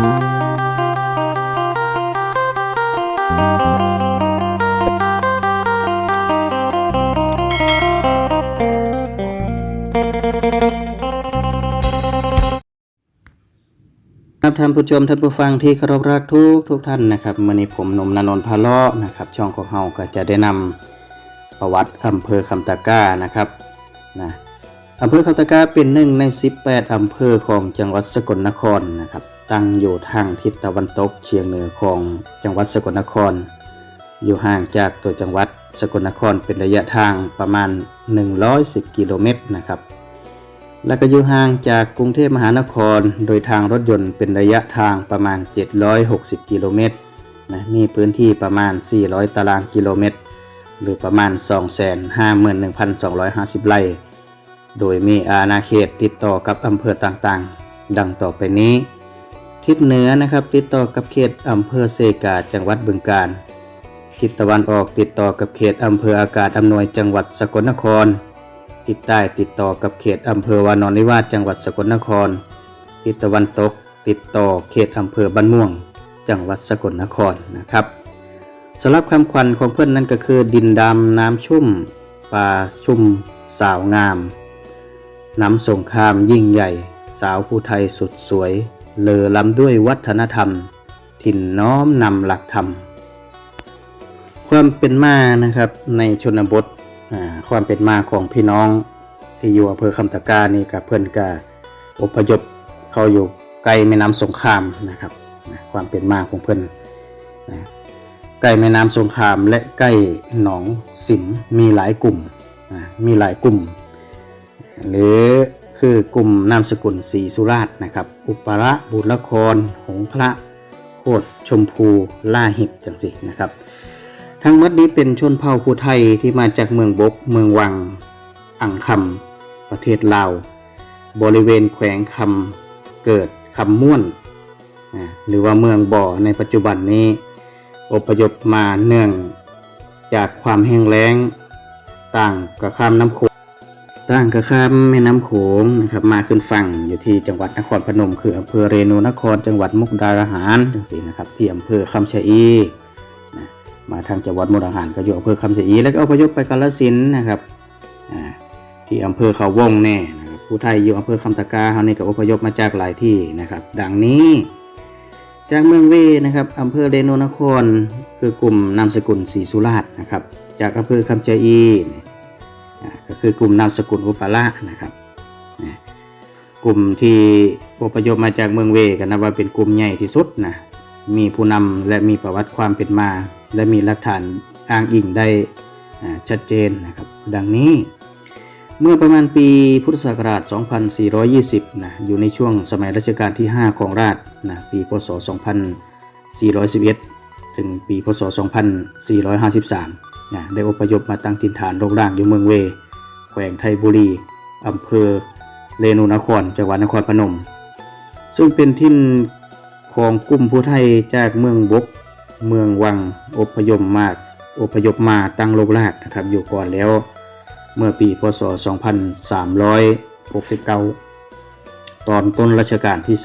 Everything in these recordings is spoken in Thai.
ครับท่านผู้ชมท่านผู้ฟังที่เคารพรักทุกทุกท่านนะครับมื่อนี้ผมหนมนนนท์พาเลาะนะครับ ช่องของเฮาก็จะได้นำประวัติอำเภอคำตะก้านะครับนะอำเภอคำตะก้าเป็นหนึ่งใน 18 อำเภอของจังหวัดสกลนครนะครับ ตั้งอยู่ทางทิศตะวันตกเฉียงเหนือของจังหวัดสกลนคร อยู่ห่างจากตัวจังหวัดสกลนครเป็นระยะทางประมาณ 110 กิโลเมตรนะครับ แล้วก็อยู่ห่างจากกรุงเทพมหานครโดยทางรถยนต์เป็นระยะทางประมาณ 760 กิโลเมตรนะมีพื้นที่ประมาณ 400 ตารางกิโลเมตร หรือประมาณ 251,250 ไร่ โดยมีอาณาเขตติดต่อกับอำเภอต่างๆ ดังต่อไปนี้ ทิศเหนือนะครับ ติดต่อกับเขตอำเภอเซกาจังหวัดบึงกาฬทิศตะวันออกติดต่อกับเขตอำเภออากาศอำนวยจังหวัดสกลนคร ทิศใต้ติดต่อกับเขตอำเภอวานอนนิวาสจังหวัดสกลนคร ทิศตะวันตกติดต่อเขตอำเภอบ้านม่วง จังหวัดสกลนครนะครับสำหรับคำขวัญของเพื่อนนั่นก็คือดินดำน้ำชุ่มป่าชุ่มสาวงามน้ำสงครามยิ่งใหญ่ สาวผู้ไทยสุดสวย เลอล้ำด้วยวัฒนธรรม ถิ่นน้อมนำหลักธรรม ความเป็นมานะครับในชนบทความเป็นมาของพี่น้องที่อยู่อำเภอคำตะกร้านี่กับเพื่อนกาอพยพเขาอยู่ใกล้แม่น้ำสงครามนะครับความเป็นมาของเพื่อนนะใกล้แม่น้ำสงครามและใกล้หนองสิงมีหลายกลุ่มนะมีหลายกลุ่ม หรือ คือกลุ่มนามสกุลศรีสุราษนะครับ อุประบุรคร หงพระโคดชมพูล่าหิบจังสินะครับ ทั้งหมดนี้เป็นชนเผ่าผู้ไทยที่มาจากเมืองบก เมืองวัง อังคำประเทศลาว บริเวณแขวงคำเกิดคำม่วน หรือว่าเมืองบ่อในปัจจุบันนี้ อพยพมาเนื่องจากความแห้งแล้งต่างกับข้ามน้ำโขง ต่างกับข้ามแม่น้ำโขงนะครับมาขึ้นฝั่งอยู่ที่จังหวัดนครพนม คืออำเภอเรนูนคร จังหวัดมุกดาหารจังสีนะครับที่อำเภอคำชะอีมาทางจังหวัดมุกดาหารก็อยู่อำเภอคำชะอี แล้วก็อพยพไปกาฬสินนะครับที่อำเภอเขาวงแน่นะครับผู้ไทยอยู่อำเภอคำตะกาเขานี่ก็อพยพมาจากหลายที่นะครับ ดังนี้จากเมืองเวนะครับอำเภอเรนูนคร คือกลุ่มนามสกุลศรีสุราษฎร์นะครับ จากอำเภอคำชะอี ก็คือกลุ่มนามสกุลอุปละนะครับกลุ่มที่อพยพมาจากเมืองเวกันนับว่าเป็นกลุ่มใหญ่ที่สุดนะมีผู้นำและมีประวัติความเป็นมา และมีหลักฐานอ้างอิงได้ชัดเจนนะครับ ดังนี้เมื่อประมาณปีพุทธศักราช 2420 นะ อยู่ในช่วงสมัยรัชกาลที่ 5 ของราชนะ ปี พศ 2411 ถึง ปี พศ 2453 นะได้อพยพมาตั้งถิ่นฐานโรงร่างอยู่เมืองเว แขวงไทยบุรี อำเภอเรนูนคร จังหวัดนครพนม ซึ่งเป็นทิ่ของกลุ่มผู้ไทยจากเมืองบก เมืองวังอพยพมากอพยพมาตั้งโลกรากนะครับอยู่ก่อนแล้วเมื่อปีพศ 2369 ตอนต้นรัชกาลที่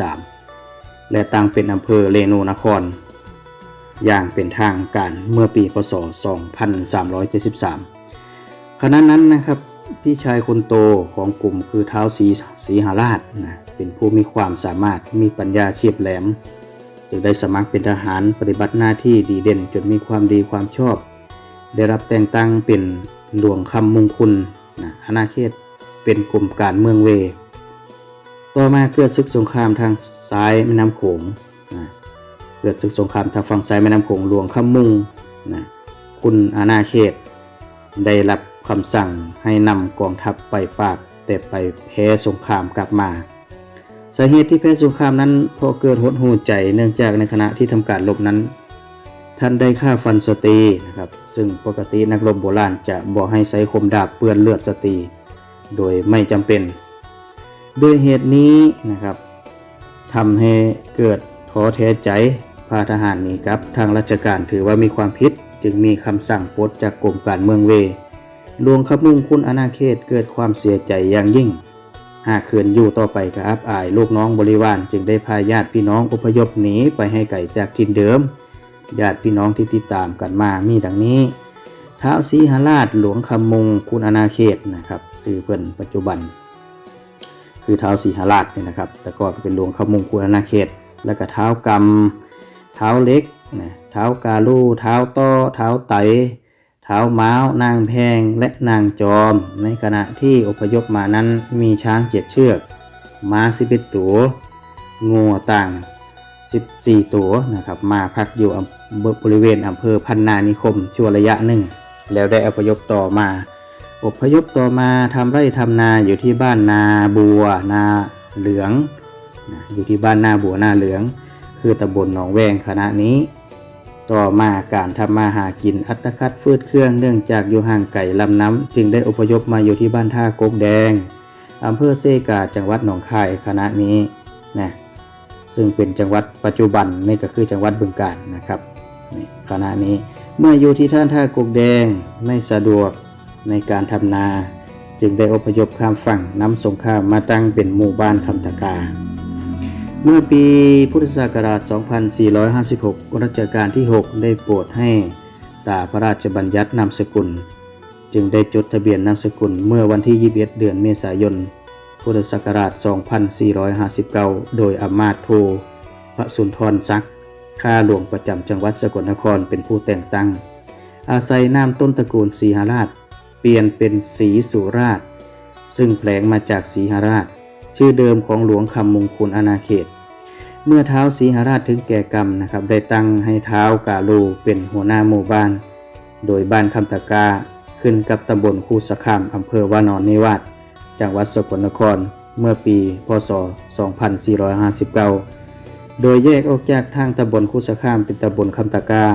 3 และตั้งเป็นอำเภอเรนูนคร อย่างเป็นทางการเมื่อปีพศ 2373 ขณะนั้นนะครับพี่ชายคนโตของกลุ่มคือเท้าวศรีศรีหาราชนะเป็นผู้มีความสามารถมีปัญญาเฉียบแหลม จึงได้สมัครเป็นทหารปฏิบัติหน้าที่ดีเด่นจนมีความดีความชอบ ได้รับแต่งตั้งเป็นหลวงคำมงคุณนะอาณาเขตเป็นกลุ่มการเมืองเว ต่อมาเกิดศึกสงครามทางซ้ายแม่น้ำโขง เกิดศึกสงครามทางฝั่งซ้ายแม่น้ำโขงหลวงคำมุงนะคุณอาณาเขต ได้รับคำสั่งให้นำกองทัพไปปราบแต่ไปแพ้สงครามกลับมาสาเหตุที่แพ้สงครามนั้นเพราะเกิดหดหูใจเนื่องจากในขณะที่ทำการรบนั้น ท่านได้ฆ่าฟันสตรีนะครับซึ่งปกตินักรบโบราณจะบอกให้ใช้คมดาบเปื้อนเลือดสตรี โดยไม่จำเป็น ด้วยเหตุนี้นะครับทำให้เกิด อแท้ใจพาทหารหนีกลับ ทางราชการถือว่ามีความผิด จึงมีคำสั่งปลดจากกรมการเมืองเวหลวงขมุงคุณอาณาเขตเกิดความเสียใจอย่างยิ่ง หากคืนอยู่ต่อไปก็อับอายลูกน้องบริวารจึงได้พาญาติพี่น้องอพยพหนีไปให้ไกลจากถิ่นเดิม ญาติพี่น้องที่ติดตามกันมามีดังนี้ท้าวสีหราชหลวงคำมงคุณอาณาเขตนะครับชื่อเพิ่นปัจจุบัน คือท้าวสีหราชเนี่ยนะครับ แต่ก็เป็นหลวงคำมงคุณอาณาเขต แล้วก็เท้ากำเท้าเล็กนะเท้ากาลูเท้าต้อเท้าไต เท้าม้านางแพงและนางจอม ในขณะที่อพยพมานั้นมีช้างเจ็ดเชือก ม้าสิบเอ็ดตัวงัวต่าง 14 ตัวนะครับมาพักอยู่บริเวณอำเภอพันนานิคมชั่วระยะหนึ่ง แล้วได้อพยพต่อมาอพยพต่อมาทำไร่ทำนาอยู่ที่บ้านนาบัว นาเหลือง นะอยู่ที่บ้านนาบัวนาเหลือง คือตำบลหนองแวงคณะนี้ ต่อมาการทำมาหากินอัตคัดฟืดเครื่องเนื่องจากอยู่ห่างไก่ลำน้ำจึงได้อพยพมาอยู่ที่บ้านท่ากกแดงอำเภอเซกาจังหวัดหนองคายคณะนี้นะซึ่งเป็นจังหวัดปัจจุบันนี่ก็คือจังหวัดบึงกาฬนะครับคณะนี้เมื่ออยู่ที่ท่านท่ากกแดงไม่สะดวกในการทำนา จึงได้อพยพข้ามฝั่งนำสงครามมาตั้งเป็นหมู่บ้านคำตะกา เมื่อปีพุทธศักราช 2456 รัชกาลที่ 6 ได้โปรดให้ตาพระราชบัญญัตินามสกุล จึงได้จดทะเบียนนามสกุลเมื่อวันที่ 21 เดือนเมษายน พุทธศักราช 2459 โดยอำมาตโทพระสุนทรซักดิ์ข้าหลวงประจำจังหวัดสกลนครเป็นผู้แต่งตั้ง อาศัยนามต้นตระกูลสีหราช เปลี่ยนเป็นสีสุราช ซึ่งแผลงมาจากสีหราช ชื่อเดิมของหลวงคำมงคลอาณาเขต เมื่อเท้าสีหราชถึงแก่กรรมนะครับ ได้ตั้งให้เท้ากาลูเป็นหัวหน้าหมู่บ้าน โดยบ้านคำตะกาขึ้นกับตำบลคูสะคามอำเภอวานอนนิวาสจังหวัดสกลนครเมื่อปี พศ 2459 โดยแยกออกจากทางตำบลคูสะคามเป็นตำบลคำตะกา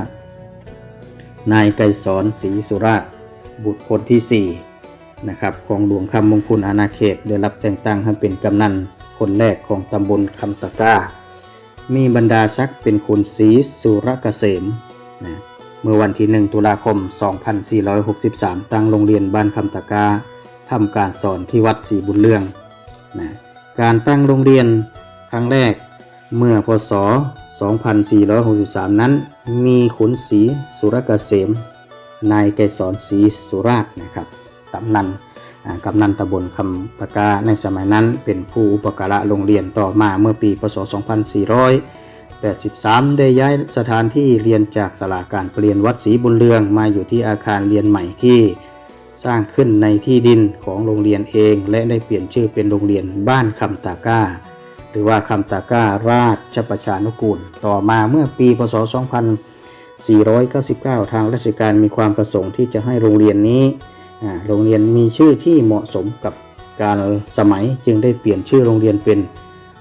นายไกรสอนศรีสุราช บุตรคนที่ 4 นะครับ ของหลวงคำมงคลอาณาเขต ได้รับแต่งตั้งให้เป็นกำนันคนแรกของตำบลคำตะกร้า มีบรรดาศักดิ์เป็นคุณศรีสุรเกษมนะเมื่อวันที่ 1 ตุลาคม 2463 ตั้งโรงเรียนบ้านคำตะกาทำการสอนที่วัดศรีบุญเรืองนะการตั้งโรงเรียนครั้งแรกเมื่อพศ 2463 นั้น มีขุนศรีสุรเกษมนายไกรสอนศรีสุราชนะครับตำนัน กำนันตำบลคำตะกาในสมัยนั้นเป็นผู้อุปการะโรงเรียนต่อมาเมื่อปีพศ 2483 ได้ย้ายสถานที่เรียนจากสลาการเปลี่ยนวัดศรีบุญเรืองมาอยู่ที่อาคารเรียนใหม่ที่สร้างขึ้นในที่ดินของโรงเรียนเอง และได้เปลี่ยนชื่อเป็นโรงเรียนบ้านคำตะกาหรือว่าคำตะกร้าราชประชานุกูล ต่อมาเมื่อปีพศ 2499 ทางราชการมีความประสงค์ที่จะให้โรงเรียนนี้ โรงเรียนมีชื่อที่เหมาะสมกับการสมัยจึงได้เปลี่ยนชื่อโรงเรียนเป็น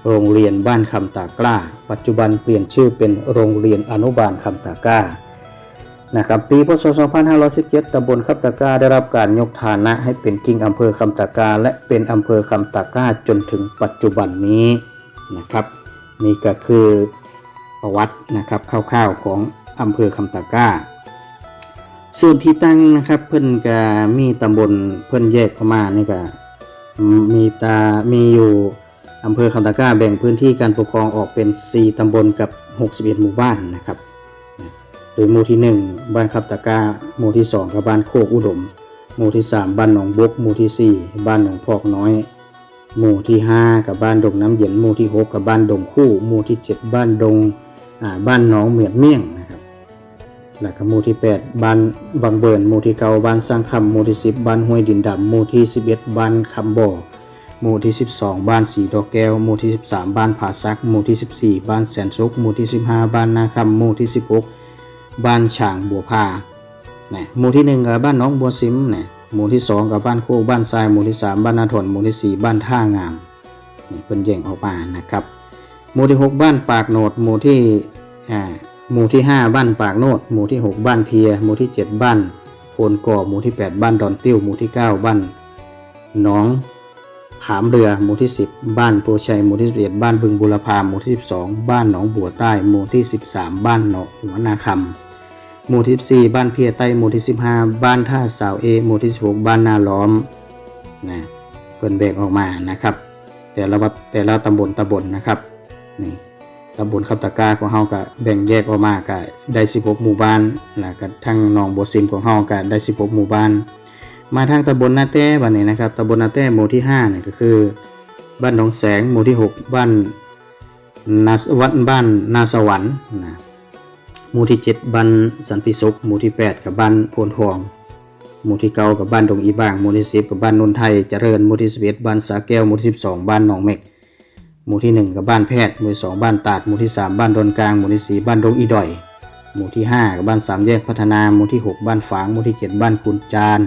โรงเรียนบ้านคำตากล้า ปัจจุบันเปลี่ยนชื่อเป็นโรงเรียนอนุบาลคำตากล้านะครับปีพศ 2517ตำบลคำตะกร้าได้รับการยกฐานะให้เป็นกิ่งอำเภอคำตะกร้าและเป็นอำเภอคำตะกร้าจนถึงปัจจุบันนี้นะครับ นี่ก็คือประวัตินะครับคร่าวๆของอำเภอคำตะกร้า ส่วนที่ตั้งนะครับเพิ่นก็มีตำบลเพิ่นแยกออกมานี่ก็มีตามีอยู่อำเภอคำตะก้าแบ่งพื้นที่การปกครองออกเป็น 4 ตำบลกับ 61 หมู่บ้านนะครับ โดยหมู่ที่ 1 บ้านขับตะก้าหมู่ที่ 2 กับบ้านโคกอุดม หมู่ที่ 3 บ้านหนองบกหมู่ที่ 4 บ้านหนองพอกน้อย หมู่ที่ 5 กับบ้านดงน้ำเย็นหมู่ที่ 6 กับบ้านดงคู่ หมู่ที่ 7 บ้านดงบ้านหนองเหมียดเมี่ยงนะครับ แล้วก็หมู่ที่ 8 บ้านวังเบินหมู่ที่เก้าบ้านสร้างคำหมู่ที่ 10 บ้านห้วยดินดำหมู่ที่ 11 บ้านคำบ่อหมู่ที่ 12 บ้านสีดอกแก้วหมู่ที่ 13 บ้านผาซักหมู่ที่ 14 บ้านแสนสุกหมู่ที่ 15 บ้านนาคำหมู่ที่ 16 บ้านฉางบัวพานะหมู่ที่ 1กับบ้านน้องบัวซิมนะหมู่ที่ 2 กับบ้านโคกบ้านทรายหมู่ที่ 3 บ้านนาถนหมู่ที่ 4 บ้านท่างามนี่เพิ่นแย่งออกมานะครับหมู่ที่ 6 บ้านปากโหนดหมู่ที่อ่า หมู่ที่ 5 บ้านปากโนดหมู่ที่ 6 บ้านเพีย หมู่ที่ 7 บ้านโพนก่อหมู่ที่ 8 บ้านดอนติ้ว หมู่ที่ 9 บ้านหนองขามเรือ หมู่ที่ 10 บ้านโพชัย หมู่ที่11บ้านบึงบุรพา หมู่ที่ 12 บ้านหนองบัวใต้ หมู่ที่ 13 บ้านหนองหัวนาคำหมู่ที่14บ้านเพียใต้ หมู่ที่ 15 บ้านท่าสาวเอ หมู่ที่ 16 บ้านนาล้อม นะเพิ่นแบ่งออกมานะครับ แต่ละวัดแต่ละตำบลตำบลนะครับ นี่ำบลคำตะก้าของเฮาก็แบ่งแยกออกมาก็ได้ 16 หมู่บ้านแล้วก็ทั้งหนองบัวซิมของเฮาก็ได้ 16 หมู่บ้าน มาทางตำบลนาแต้บัดนี้นะครับตำบลนาแต้หมู่ที่5นี่ก็คือ บ้านหนองแสงหมู่ที่ 6 บ้านนาสวัดบ้านนาสวรรค์นะหมู่ที่ 7 บ้านสันติสุขหมู่ที่ 8 กับบ้านโพนทองหมู่ที่เก้ากับบ้านดงอีบ้างหมู่ที่สิบกับบ้านนนไทยเจริญหมู่ที่สิบเอ็ดบ้านสาแก้วหมู่ที่สิบสองบ้านหนองเม็ก หมู่ที่หนึ่งกับบ้านแพทย์ หมู่ที่สองบ้านตาด หมู่ที่สามบ้านดอนกลาง หมู่ที่สี่บ้านดงอีดอย หมู่ที่ห้ากับบ้านสามแยกพัฒนา หมู่ที่หกบ้านฝาง หมู่ที่เจ็ดบ้านกุนจาน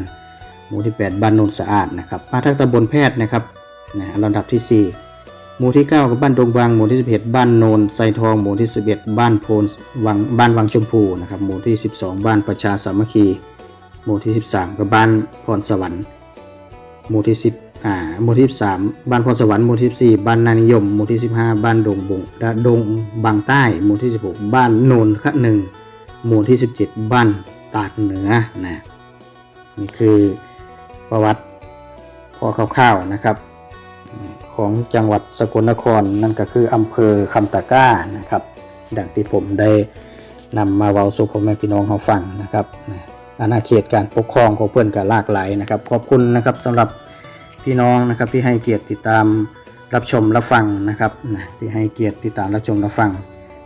หมู่ที่แปดบ้านนนสะอาดนะครับ มาทางตำบลแพทย์นะครับนะลำดับที่สี่หมู่ที่เก้ากับบ้านดงบาง หมู่ที่สิบเอ็ดบ้านโนนไซทอง หมู่ที่สิบเอ็ดบ้านโพนวังบ้านวังชมพูนะครับ หมู่ที่สิบสองบ้านประชาสามัคคี หมู่ที่ 13ก็บ้านพรสวรรค์ หมู่ที่10 อ่าหมู่ที่13บ้านพรสวรรค์หมู่ที่14บ้านนานิยมหมู่ที่15บ้านดงบงดดงบางใต้หมู่ที่16บ้านโนนขะหนึ่งหมู่ที่17บ้านตาดเหนือนะนี่คือประวัติพอคร่าวๆนะครับ ของจังหวัดสกลนครนั่นก็คืออำเภอคำตะก้านะครับดังที่ผมได้นำมาเว้าสู่พ่อแม่พี่น้องเขาฟังนะครับอาณาเขตการปกครองของเพื่อนก็หลากหลายนะครับ ขอบคุณนะครับสำหรับ พี่น้องนะครับที่ให้เกียรติติดตามรับชมรับฟังนะครับนะที่ให้เกียรติติดตามรับชมรับฟัง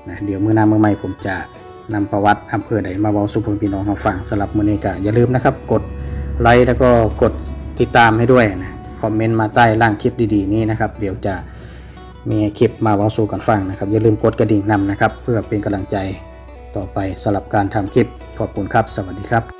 นะเดี๋ยวมื้อหน้ามื้อใหม่ผมจะนำประวัติอำเภอใดมาเว้าสู่พ่อแม่พี่น้องเขาฟังสำหรับมื้อนี้ก็อย่าลืมนะครับ กดไลค์แล้วก็กดติดตามให้ด้วยนะคอมเมนต์มาใต้ล่างคลิปดีๆ นี้นะครับ เดี๋ยวจะมีคลิปมาเว้าสู่กันฟังนะครับอย่าลืมกดกระดิ่งนำนะครับ เพื่อเป็นกำลังใจต่อไปสำหรับการทำคลิปขอบคุณครับ สวัสดีครับ